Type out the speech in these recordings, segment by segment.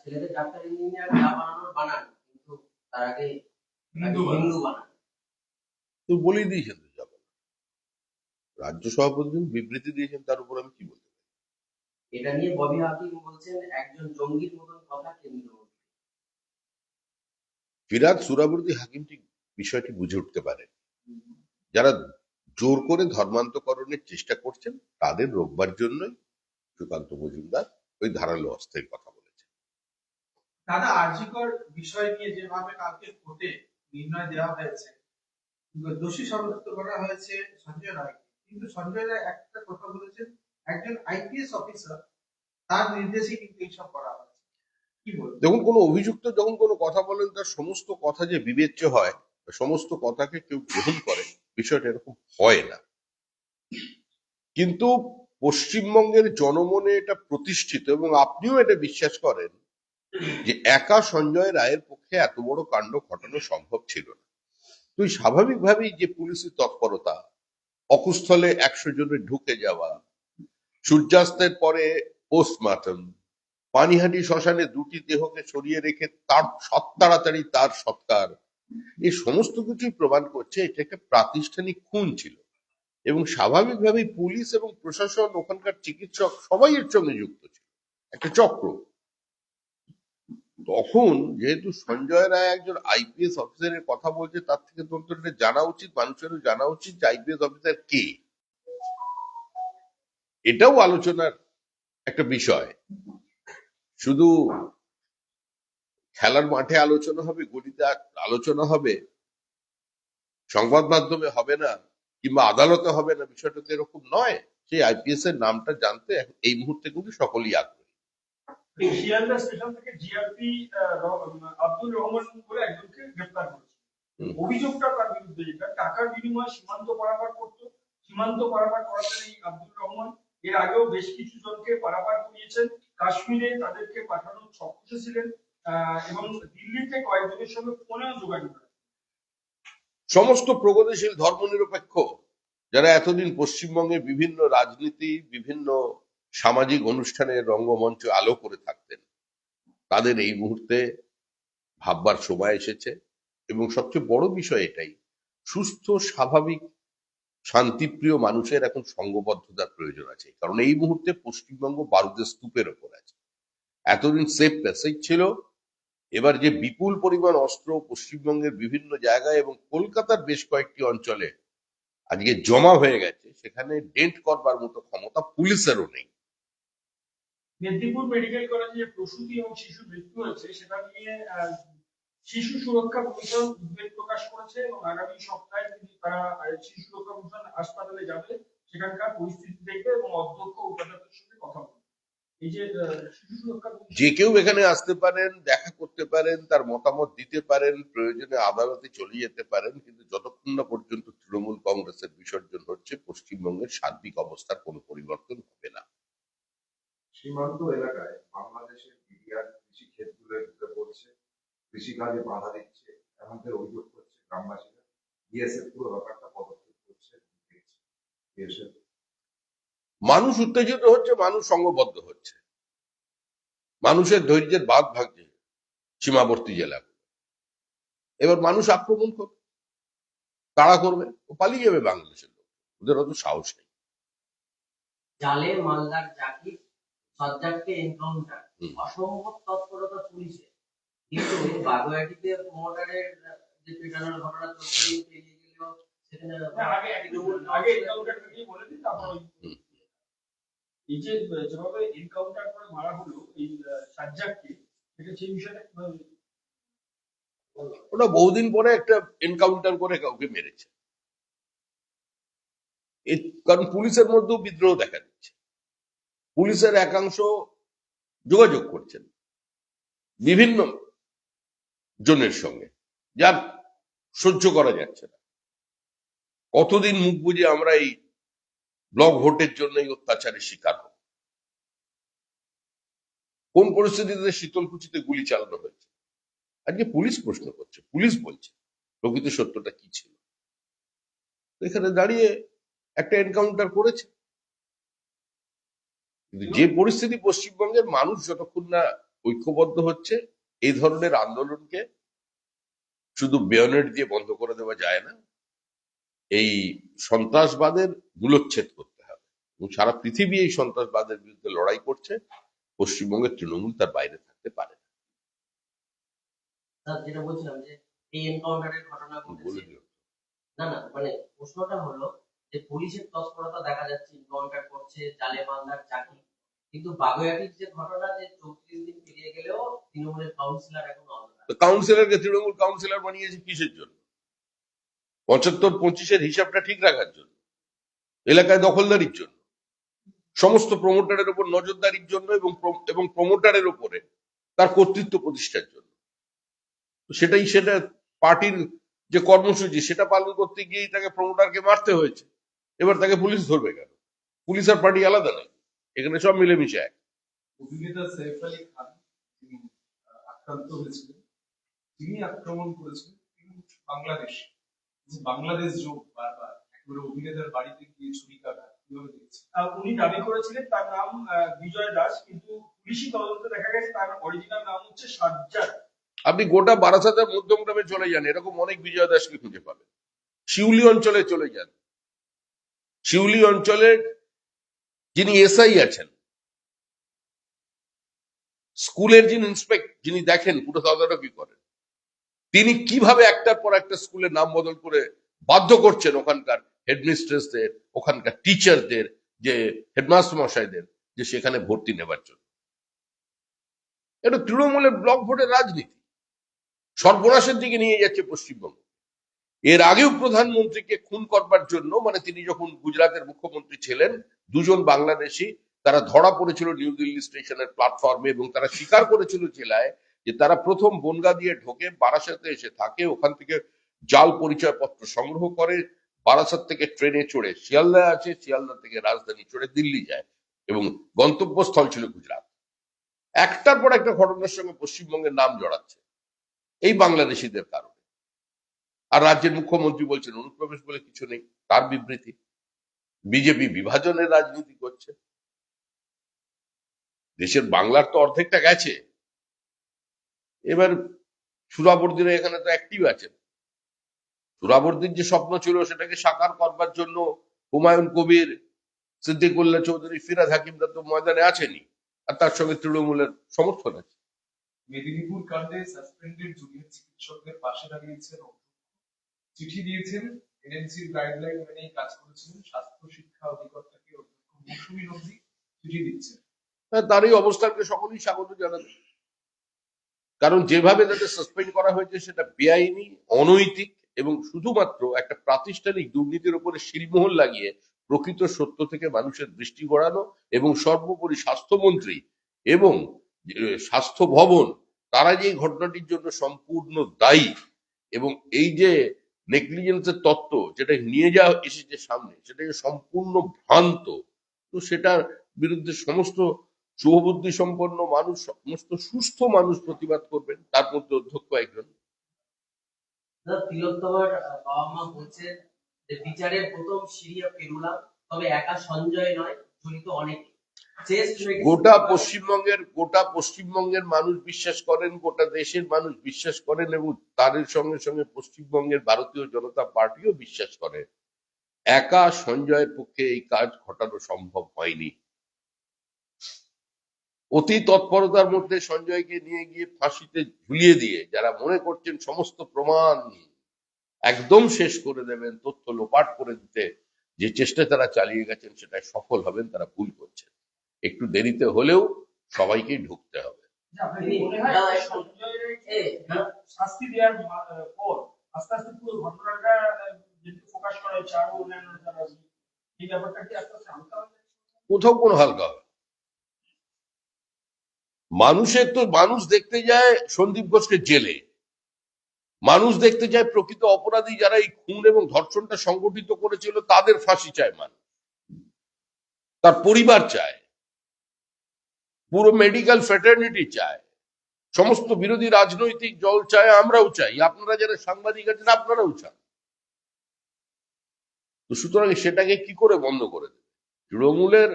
ছেলেদের doctor engineer যা বানানোর বানান কিন্তু তার আগে হিন্দু বানান। তো বলেই দিয়েছেন তো রাজ্য সভাপতি বিবৃতি দিয়েছেন তার উপর আমি কি বলতে পারি? এটা নিয়ে ববি হাকিম বলছেন একজন জঙ্গির মতন কথা মন্ত্রী। ফিরাদ সুরাবর্তী হাকিম ঠিক বিষয়টি বুঝে উঠতে পারেন। যারা জোর করে ধর্মান্তকরণের চেষ্টা করছেন তাদের রোববার জন্যই সুকান্ত মজুমদার ওই ধারালো অস্ত্রের কথা দাদা আর্জিকর বিষয় নিয়ে যেভাবে কালকে কোর্টে নির্ণয় দেওয়া হয়েছে, দোষী সাব্যস্ত করা হয়েছে সঞ্জয় রায় কিন্তু সঞ্জয় রায় একটা কথা বলেছেন, একজন আইপিএস অফিসার, তার নির্দেশে কিন্তু এইসব করা হয়েছে। দেখুন, কোনো অভিযুক্ত যখন কোনো কথা বলেন, তার সমস্ত কথা যে বিবেচ্য হয়, সমস্ত কথাকে কেউ গ্রহণ করে, বিষয়টা এরকম হয় না। কিন্তু পশ্চিমবঙ্গের জনমনে এটা প্রতিষ্ঠিত এবং আপনিও এটা বিশ্বাস করেন যে একা সঞ্জয় রায়ের পক্ষে এত বড় কাণ্ড ঘটানো সম্ভব ছিল না। তুই স্বাভাবিকভাবেই যে পুলিশের তৎপরতা, অকুস্থলে একশো জনের ঢুকে যাওয়া, সূর্যাস্তের পরে পোস্টমার্টম, পানিহাটি শ্মশানে দুটি দেহকে সরিয়ে রেখে তার সৎ তাড়াতাড়ি তার সৎকার এই সমস্ত কিছুই প্রমাণ করছে এটা একটা প্রাতিষ্ঠানিক খুন ছিল। এবং স্বাভাবিকভাবেই পুলিশ এবং প্রশাসন, ওখানকার চিকিৎসক সবাই এর সঙ্গে যুক্ত ছিল। একটা চক্র। তখন যেহেতু সঞ্জয় রায় একজন আইপিএস অফিসারের কথা বলছে, তার থেকে তো অন্তত এটা জানা উচিত, মানুষেরও জানা উচিত যে আইপিএস অফিসার কে। এটাও আলোচনার একটা বিষয়। শুধু খেলার মাঠে আলোচনা হবে, গলিতে আ- আলোচনা হবে, সংবাদ মাধ্যমে হবে না, কিংবা আদালতে হবে না, বিষয়টা তো এরকম নয়। সেই আইপিএস এর নামটা জানতে এই মুহূর্তে কিন্তু সকলেই আগ্রহী। শিয়ালদা স্টেশন থেকে জিআরপি আব্দুল রহমান বলে একজনকে গ্রেপ্তার করেছে। অভিযোগটা তার বিরুদ্ধে যেটা টাকার বিনিময়ে সীমান্ত পারাপার করতো। সীমান্ত পারাপার করাতেন এই আব্দুল রহমান। এর আগেও বেশ কিছু জনকে পারাপার করিয়েছেন। কাশ্মীরে তাদেরকে পাঠানোর ছক ছিলেন আহ, এবং দিল্লিতে কয়েকজনের সঙ্গে ফোনেও যোগাযোগ সমস্ত প্রগতিশীল ধর্মনিরপেক্ষ যারা এতদিন পশ্চিমবঙ্গের বিভিন্ন রাজনীতি বিভিন্ন সামাজিক অনুষ্ঠানের রঙ্গমঞ্চ আলো করে থাকতেন। তাদের এই মুহূর্তে ভাববার সময় এসেছে এবং সবচেয়ে বড় বিষয় এটাই, সুস্থ, স্বাভাবিক, শান্তিপ্রিয় মানুষের এখন সঙ্গবদ্ধতার প্রয়োজন আছে। কারণ এই মুহূর্তে পশ্চিমবঙ্গ বারুদের স্তূপের ওপর আছে। এতদিন সেফ প্যাসেজ ছিল, এবার যে বিপুল পরিমাণ অস্ত্র পশ্চিমবঙ্গের বিভিন্ন জায়গায় এবং কলকাতার বেশ কয়েকটি অঞ্চলে আজকে জমা হয়ে গেছে, সেখানে ডেন্ট করবার মতো ক্ষমতা পুলিশেরও নেই। মেদিনীপুর মেডিকেল কলেজে যে প্রসূতি এবং শিশু মৃত্যু হয়েছে, সেটা নিয়ে শিশু সুরক্ষা কমিশন উদ্বেগ প্রকাশ করেছে এবং আগামী সপ্তাহে তিনি তারা শিশু সুরক্ষা কমিশন হাসপাতালে যাবে, সেখানকার পরিস্থিতি দেখবে এবং অধ্যক্ষ উপাধ্যক্ষের সঙ্গে কথা বলবে। যে কেউ এখানে আসতে পারেন, দেখা করতে পারেন, তার মতামত দিতে পারেন, প্রয়োজনে আদালতে চলে যেতে পারেন, কিন্তু যতক্ষণ না পর্যন্ত তৃণমূল কংগ্রেসের বিসর্জন হচ্ছে, পশ্চিমবঙ্গের সার্বিক অবস্থার কোনো পরিবর্তন হবে না। সীমান্ত এলাকায় বাংলাদেশের বিডিআর কৃষি ক্ষেতগুলো ঢুকে পড়ছে কৃষিকাজে বাধা দিচ্ছে এমনকি অভিযোগ করছে গ্রামবাসীরা বিএসএফ পুরো ব্যাপারটা পদক্ষেপ করছে বিএসএফ। মানুষ উত্তেজিত হচ্ছে মানুষ সংঘবদ্ধ হচ্ছে। মানুষের ধৈর্যের বাদ ভাগছে সীমাবর্তী জেলাগুলো। এবার মানুষ আক্রমণ করবে তাড়া করবে ও পালিয়ে যাবে বাংলাদেশের লোক ওদের অত সাহস নেই। জালে মালদার জাকির সজ্জাদকে এনকাউন্টার অসম্ভব তৎপরতা পুলিশে কিন্তু বাগুয়াটিতে প্রমোটারের যে পেটানোর ঘটনা চলছে পেরিয়ে গেলেও সেখানে আগে আগে এনকাউন্টারটা নিয়ে বলে দিন তারপর এই যে যেভাবে এনকাউন্টার করে মারা হলো এই সাজ্জাদকে এটা সেই বিষয়টা ওটা বহুদিন পরে একটা এনকাউন্টার করে কাউকে মেরেছে। কারণ পুলিশের মধ্যেও বিদ্রোহ দেখা দিচ্ছে। পুলিশের একাংশ যোগাযোগ করছেন বিভিন্ন জনের সঙ্গে। যার সহ্য করা যাচ্ছে না। কতদিন মুখ বুঝে আমরা এই ব্লক ভোটের জন্য এই অত্যাচারের শিকার হব? কোন পরিস্থিতিতে শীতলকুচিতে গুলি চালানো হয়েছে? আজকে পুলিশ প্রশ্ন করছে, পুলিশ বলছে, প্রকৃত সত্যটা কি ছিল? এখানে দাঁড়িয়ে একটা এনকাউন্টার করেছে। কিন্তু যে পরিস্থিতি পশ্চিমবঙ্গের মানুষ যতক্ষণ না ঐক্যবদ্ধ হচ্ছে এই ধরনের আন্দোলনকে শুধু বেয়নেট দিয়ে বন্ধ করে দেওয়া যায় না এই সন্ত্রাসবাদের মূলচ্ছেদ করতে হবে। এবং সারা পৃথিবী এই সন্ত্রাসবাদের বিরুদ্ধে লড়াই করছে পশ্চিমবঙ্গের তৃণমূল তার বাইরে থাকতে পারে না। যেটা বলছিলাম যে এই এনকাউন্টারের ঘটনা না না মানে প্রশ্নটা হলো যে পুলিশের তৎপরতা দেখা যাচ্ছে এনকাউন্টার করছে, জালে মান্দার চাকরি। কিন্তু বাগুয়াটির যে ঘটনা, যে চৌত্রিশ দিন পেরিয়ে গেলেও তৃণমূলের কাউন্সিলর এখন কাউন্সিলরকে তৃণমূল কাউন্সিলর বানিয়েছে কিসের জন্য? পঁচাত্তর পঁচিশের হিসাবটা ঠিক রাখার জন্য, এলাকায় দখলদারির জন্য। সমস্ত প্রমোটারের উপর নজরদারির জন্য এবং এবং প্রমোটারের উপরে তার কর্তৃত্ব প্রতিষ্ঠার জন্য। সেটাই সেটা পার্টির যে কর্মসূচি, সেটা পালন করতে গিয়েই তাকে প্রমোটারকে মারতে হয়েছে। এবার তাকে পুলিশ ধরবে কেন? পুলিশ আর পার্টি আলাদা নেই। এখানে সব মিলেমিশে এক। অভিনেতা সৈফ আলী খান তিনি আক্রান্ত হয়েছিলেন তিনি আক্রমণ করেছিলেন তিনি বাংলাদেশ। বাংলাদেশ যোগ বারবার একেবারে অভিনেতার বাড়িতে গিয়ে ছুরিকাঘাত কীভাবে উনি দাবি করেছিলেন তার নাম আহ, বিজয় দাস কিন্তু পুলিশি তদন্তে দেখা গেছে তার অরিজিনাল নাম হচ্ছে সাজ্জাদ। আপনি গোটা বারাসাতের মধ্যম গ্রামে চলে যান এরকম অনেক বিজয় দাসকে খুঁজে পাবেন। শিউলি অঞ্চলে চলে যান। শিউলি অঞ্চলের যিনি এসআই আছেন, স্কুলের যিনি ইন্সপেক্ট যিনি দেখেন পুরো তদারকি করেন, তিনি কীভাবে একটার পর একটা স্কুলের নাম বদল করে বাধ্য করছেন ওখানকার হেডমিস্ট্রেসদের ওখানকার টিচারদের যে হেডমাস্টার মশাইদের যে সেখানে ভর্তি নেবার জন্য। এটা তৃণমূলের ব্লক ভোটের রাজনীতি। সর্বনাশের দিকে নিয়ে যাচ্ছে পশ্চিমবঙ্গ। এর আগেও প্রধানমন্ত্রীকে খুন করবার জন্য মানে তিনি যখন গুজরাটের মুখ্যমন্ত্রী ছিলেন, দুজন বাংলাদেশি, তারা ধরা পড়েছিল নিউ দিল্লি স্টেশনের প্ল্যাটফর্মে এবং তারা স্বীকার করেছিল জেলায় যে তারা প্রথম বনগা দিয়ে ঢোকে, বারাসাতে এসে থাকে, ওখান থেকে জাল পরিচয়পত্র সংগ্রহ করে, বারাসাত থেকে ট্রেনে চড়ে, শিয়ালদা আছে শিয়ালদা থেকে রাজধানী চড়ে দিল্লি যায় এবং গন্তব্যস্থল ছিল গুজরাট। একটার পর একটা ঘটনার সঙ্গে পশ্চিমবঙ্গের নাম জড়াচ্ছে, এই বাংলাদেশিদের কারণে। আর রাজ্যের মুখ্যমন্ত্রী বলছেন, অনুপ্রবেশ বলে কিছু নেই, তার বিবৃতি। বিজেপি বিভাজনের রাজনীতি করছে। দেশের বাংলার তো অর্ধেকটা গেছে। এবার সুরাবর্দিরা এখানে তো অ্যাক্টিভ আছেন। সুরাবর্দির যে স্বপ্ন ছিল, সেটাকে সাকার করবার জন্য হুমায়ুন কবির, সিদ্দিকুল্লাহ চৌধুরী ফিরাজ হাকিমরা তো ময়দানে আছেনি আর তার সঙ্গে তৃণমূলের সমর্থন আছে। মেদিনীপুর কাণ্ডে সাসপেন্ডেড জুনিয়র চিকিৎসকদের পাশে দাঁড়িয়েছেন। চিঠি দিয়েছেন এনএমসির গাইডলাইন মেনেই কাজ করেছিলেন স্বাস্থ্য, শিক্ষা অধিকর্তাকে অধ্যক্ষ মৌসুমী নন্দী চিঠি দিচ্ছেন। তার এই অবস্থানকে সকলেই স্বাগত জানাবে। কারণ যেভাবে তাদের সাসপেন্ড করা হয়েছে সেটা বেআইনি, অনৈতিক এবং শুধুমাত্র একটা প্রাতিষ্ঠানিক দুর্নীতির উপরে শিলমোহর লাগিয়ে প্রকৃত সত্য থেকে মানুষের দৃষ্টি গড়ানো এবং সর্বোপরি স্বাস্থ্যমন্ত্রী এবং স্বাস্থ্য ভবন, তারা যে ঘটনাটির জন্য সম্পূর্ণ দায়ী এবং এই যে নেগলিজেন্সের তত্ত্ব যেটা নিয়ে যাওয়া এসেছে সামনে সেটা যে সম্পূর্ণ ভ্রান্ত। তো সেটার বিরুদ্ধে সমস্ত শুভবুদ্ধি সম্পন্ন মানুষ, সমস্ত সুস্থ মানুষ প্রতিবাদ করবেন, তার মধ্যে অধ্যক্ষ একজন। বিচারের প্রথম সিরিয়া পেরুলাম, তবে একা সঞ্জয় নয়, জড়িত অনেকে। গোটা পশ্চিমবঙ্গের গোটা পশ্চিমবঙ্গের মানুষ বিশ্বাস করেন, গোটা দেশের মানুষ বিশ্বাস করেন এবং তাদের সঙ্গে সঙ্গে পশ্চিমবঙ্গের ভারতীয় জনতা পার্টিও বিশ্বাস করে। একা সঞ্জয়ের পক্ষে এই কাজ ঘটানো সম্ভব হয়নি। অতি তৎপরতার মধ্যে সঞ্জয়কে নিয়ে গিয়ে ফাঁসিতে ঝুলিয়ে দিয়ে, যারা মনে করছেন সমস্ত প্রমাণ একদম শেষ করে দেবেন, তথ্য লোপাট করে দিতে যে চেষ্টা তারা চালিয়ে গেছেন সেটা সফল হবেন, তারা ভুল করছেন। একটু দেরিতে হলেও সবাইকে ঢুকতে হবে। হয় হ্যাঁ? কোথাও কোনো হালকা হবে মানুষের তো মানুষ দেখতে যায় সন্দীপ ঘোষকে জেলে। মানুষ দেখতে যায় প্রকৃত অপরাধী যারা এই খুন এবং ধর্ষণটা সংগঠিত করেছিল তাদের ফাঁসি চায় মানুষ। তার পরিবার চায়। পুরো মেডিকেল ফ্রেটার্নিটি চায়। সমস্ত বিরোধী রাজনৈতিক দল চায়, আমরাও চাই। আপনারা যারা সাংবাদিক আছেন, আপনারাও চান। তো সুতরাং সেটাকে কি করে বন্ধ করে দেবে? তৃণমূলের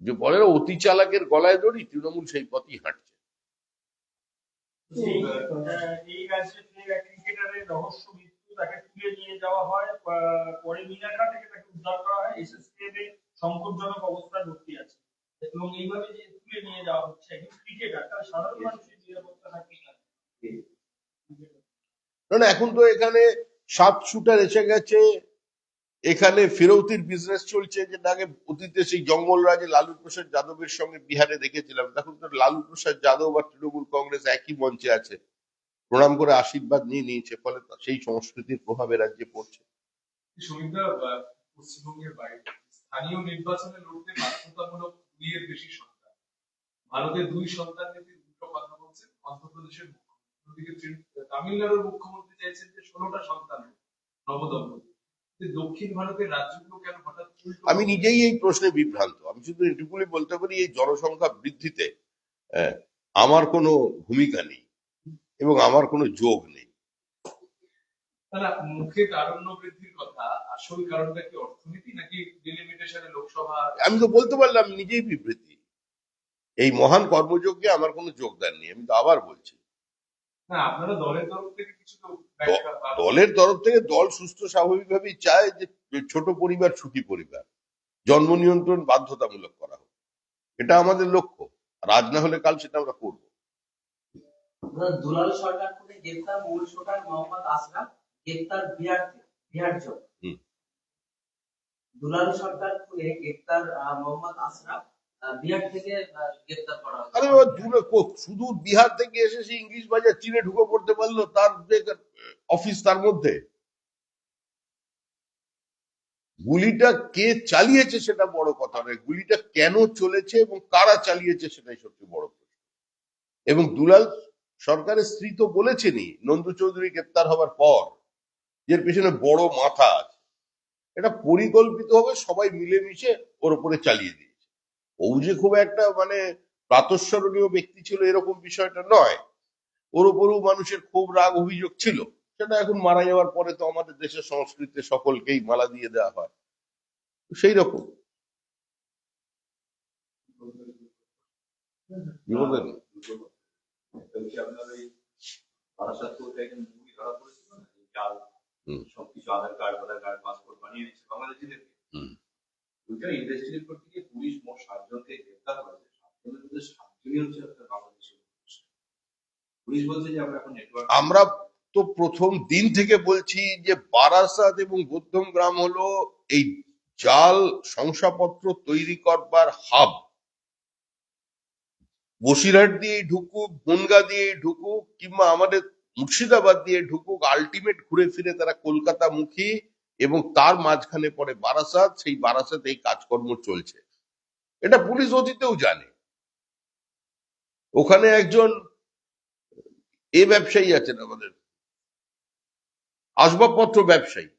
যে বলে অতি চালাকের গলায় দড়ি, তৃণমূল সেই পথই হাঁটছে। তাকে সংকটজনক অবস্থায় ভর্তি আছে। এবং এইভাবে যে তুলে নিয়ে যাওয়া হচ্ছে একজন ক্রিকেটার তার সাধারণ মানুষের নিরাপত্তা না। না না এখন তো এখানে সাত শুটার এসে গেছে এখানে ফেরৌতির বিজনেস চলছে যেটা আগে অতীতে সেই জঙ্গল রাজে লালু প্রসাদ যাদবের সঙ্গে বিহারে দেখেছিলাম। এখন তো লালু প্রসাদ যাদব আর তৃণমূল কংগ্রেস একই মঞ্চে আছে। প্রণাম করে আশীর্বাদ নিয়ে নিয়েছে ফলে সেই সংস্কৃতির প্রভাবে রাজ্যে পড়ছে। পশ্চিমবঙ্গের বাইরে স্থানীয় নির্বাচনে লড়তে বাধ্যতামূলক দুইয়ের বেশি সন্তান। ভারতের দুই সন্তান নীতির উল্টো কথা বলছেন অন্ধ্রপ্রদেশের মুখ্যমন্ত্রী। তামিলনাড়ুর মুখ্যমন্ত্রী চাইছেন যে ষোলোটা সন্তান নবদম্পতি। দক্ষিণ ভারতের রাজ্যগুলো কেন হঠাৎ আমি নিজেই এই প্রশ্নে বিভ্রান্ত। আমি শুধু এটুকুনি বলতে পারি এই জনসংখ্যা বৃদ্ধিতে আহ, আমার কোনো ভূমিকা নেই এবং আমার কোনো যোগ নেই। তারা মুখে তারণ্য বৃদ্ধির কথা আসল কারণটা কি অর্থনীতি নাকি ডিলিমিটেশনে লোকসভা? আমি তো বলতে পারলাম নিজেই বিবৃতি। এই মহান কর্মযজ্ঞে আমার কোনো যোগদান নেই আমি তো আবার বলছি। দলের তরফ থেকে কিছু তো ব্যাখ্যা বা- দলের তরফ থেকে দল সুস্থ স্বাভাবিকভাবেই চায় যে ছোট পরিবার সুখী পরিবার। জন্ম নিয়ন্ত্রণ বাধ্যতামূলক করা হোক। এটা আমাদের লক্ষ্য। আর আজ না হলে কাল সেটা আমরা করব। দুলাল সরকার মূল শোটার মোহাম্মদ বিহার জব হুম। দুলাল সরকার খুনে মোহাম্মদ বিহার থেকে এসে সে ইংলিশ বাজার চীনে ঢুকে পড়তে পারল তার অফিস তার মধ্যে। গুলিটা কে চালিয়েছে সেটা বড় কথা নয়, গুলিটা কেন চলেছে এবং কারা চালিয়েছে সেটাই সবচেয়ে বড় প্রশ্ন। এবং দুলাল সরকারের স্ত্রী তো বলেছেনই, নন্দু চৌধুরী গ্রেপ্তার হবার পর, যে পেছনে বড় মাথা আছে। এটা পরিকল্পিত হবে সবাই মিলেমিশে ওর উপরে চালিয়ে দিয়েছে। ও যে খুব একটা মানে প্রাতঃস্মরণীয় ব্যক্তি ছিল এরকম বিষয়টা নয়। ওর উপরেও মানুষের খুব রাগ অভিযোগ ছিল। সেটা এখন মারা যাওয়ার পরে তো আমাদের দেশের সংস্কৃতিতে সকলকেই মালা দিয়ে দেওয়া হয়। সেই রকম। আপনার সবকিছু আধার কার্ড কার্ড পাসপোর্ট বানিয়ে নিচ্ছে বাংলাদেশিদেরকে। ওইটা ইনভেস্টিগেট করতে গিয়ে পুলিশ মোট সাতজনকে গ্রেপ্তার করেছে। সাতজনের মধ্যে সাতজনই হচ্ছে আপনার বাংলাদেশি পুলিশ বলছে যে আমরা এখন নেটওয়ার্ক আমরা তো প্রথম দিন থেকে বলছি যে বারাসাত এবং বৌদ্ধম গ্রাম হলো এই জাল শংসাপত্র তৈরি করবার হাব। বসিরহাট দিয়ে ঢুকুক বনগা দিয়ে ঢুকুক কিংবা আমাদের মুর্শিদাবাদ দিয়ে ঢুকুক আলটিমেট ঘুরে ফিরে তারা কলকাতা মুখী এবং তার মাঝখানে পরে বারাসাত, সেই বারাসাত এই কাজকর্ম চলছে। এটা পুলিশ অতীতেও জানে। ওখানে একজন এ ব্যবসায়ী আছেন আমাদের, আসবাবপত্র ব্যবসায়ী।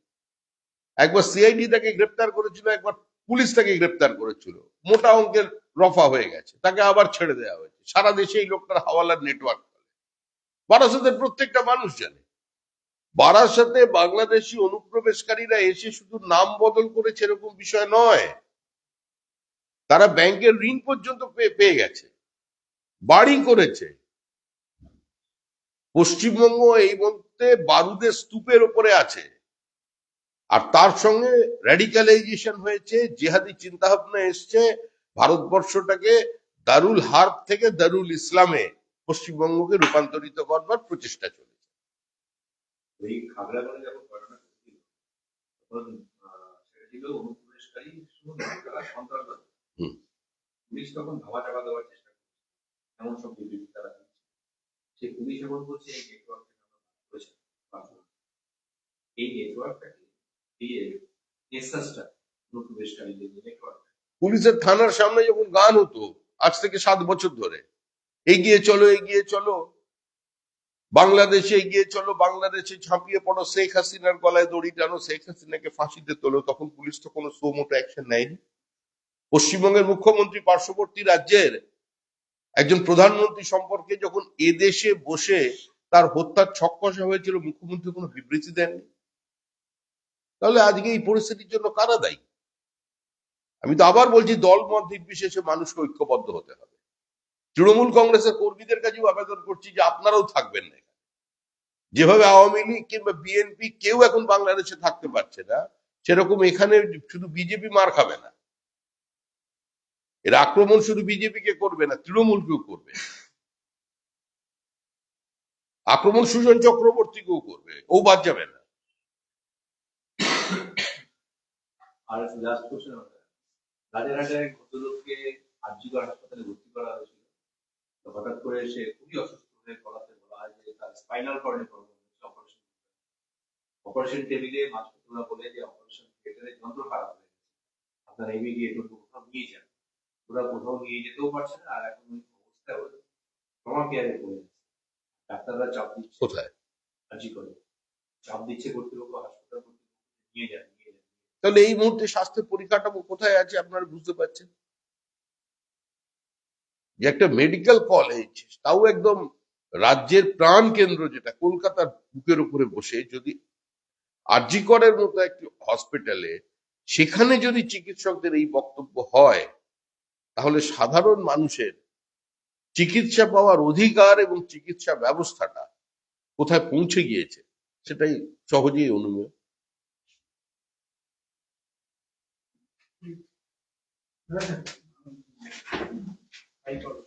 একবার সিআইডি তাকে গ্রেপ্তার করেছিল, একবার পুলিশ তাকে গ্রেপ্তার করেছিল। মোটা অঙ্কের রফা হয়ে গেছে, তাকে আবার ছেড়ে দেওয়া হয়েছে। সারা দেশে এই লোকটার হাওয়ালার নেটওয়ার্ক বারাসাতের প্রত্যেকটা মানুষ জানে। বারাসাতে বাংলাদেশি অনুপ্রবেশকারীরা এসে শুধু নাম বদল করেছে এরকম বিষয় নয়। তারা ব্যাংকের ঋণ পর্যন্ত পেয়ে গেছে। বাড়ি করেছে। পশ্চিমবঙ্গ এই মুহূর্তে বারুদের স্তূপের উপরে আছে। আর তার সঙ্গে র্যাডিক্যালাইজেশন হয়েছে, জেহাদি চিন্তা ভাবনা এসছে। ভারতবর্ষটাকে দারুল হার্ব থেকে দারুল ইসলামে পশ্চিমবঙ্গকে রূপান্তরিত করবার প্রচেষ্টা চলেছে। ওই খাগড়াগড়ে যখন ঘটনা ঘটেছিল তখন সেটা ছিল অনুপ্রবেশকারী তারা সন্ত্রাসবাদী। পুলিশ তখন ধাওয়া চাপা দেওয়ার চেষ্টা করছে এমন সব বিবৃতি তারা দিচ্ছে সেই পুলিশ এখন বলছে এই করেছে এই নেটওয়ার্কটাকে দিয়ে এসএসটা অনুপ্রবেশকারীদের নেটওয়ার্ক পুলিশের থানার সামনে যখন গান হতো আজ থেকে সাত বছর ধরে এগিয়ে চলো এগিয়ে চলো। বাংলাদেশে এগিয়ে চলো, বাংলাদেশে ঝাঁপিয়ে পড়ো। শেখ হাসিনার গলায় দড়ি টানো, শেখ হাসিনাকে ফাঁসিতে তোলো। তখন পুলিশ তো কোনো সোমোটো অ্যাকশন নেয়নি। পশ্চিমবঙ্গের মুখ্যমন্ত্রী পার্শ্ববর্তী রাজ্যের একজন প্রধানমন্ত্রী সম্পর্কে যখন এদেশে বসে তার হত্যার ছক হয়েছিল, মুখ্যমন্ত্রী কোনো বিবৃতি দেননি। তাহলে আজকে এই পরিস্থিতির জন্য কারা দায়ী? আমি তো আবার বলছি দল মত নির্বিশেষে মানুষকে ঐক্যবদ্ধ হতে হবে। তৃণমূল কংগ্রেসের কর্মীদের কাছেও আবেদন করছি যে আপনারাও থাকবেন না যেভাবে আওয়ামী লীগ কিংবা বিএনপি কেউ এখন বাংলাদেশে থাকতে পারছে না, সেরকম এখানে শুধু বিজেপি মার খাবে না। এর আক্রমণ শুধু বিজেপিকে করবে না, তৃণমূলকেও করবে। আক্রমণ সুজন চক্রবর্তীকেও করবে, ও বাদ যাবে না। আর হয়েছিল তো হঠাৎ করে সে খুবই অসুস্থ হয়ে পড়াতে বলা হয় যে তার স্পাইনাল কর্ডে প্রবলেম হচ্ছে অপারেশন অপারেশন টেবিলে মাঝপত্ররা বলে যে অপারেশন থিয়েটারের যন্ত্র খারাপ হয়ে গেছে। আপনারা ইমিডিয়েট কোথাও নিয়ে যান। ওরা কোথাও নিয়ে যেতেও পারছে না আর এখন ওই অবস্থায় ওর ট্রমা কেয়ারে পড়ে যাচ্ছে ডাক্তাররা চাপ দিচ্ছে। কোথায়? আরজি করে। চাপ দিচ্ছে কর্তৃপক্ষ হাসপাতাল কর্তৃপক্ষ নিয়ে যান নিয়ে যান। তাহলে এই মুহূর্তে স্বাস্থ্য পরিকাঠামো কোথায় আছে আপনারা বুঝতে পারছেন? যে একটা মেডিকেল কলেজ তাও একদম রাজ্যের প্রাণ কেন্দ্র যেটা কলকাতার বুকের উপরে বসে যদি আরজিকরের মতো একটি হসপিটালে সেখানে যদি চিকিৎসকদের এই বক্তব্য হয়, তাহলে সাধারণ মানুষের চিকিৎসা পাওয়ার অধিকার এবং চিকিৎসা ব্যবস্থাটা কোথায় পৌঁছে গিয়েছে, সেটাই সহজেই অনুমেয় ঠিক আছে? title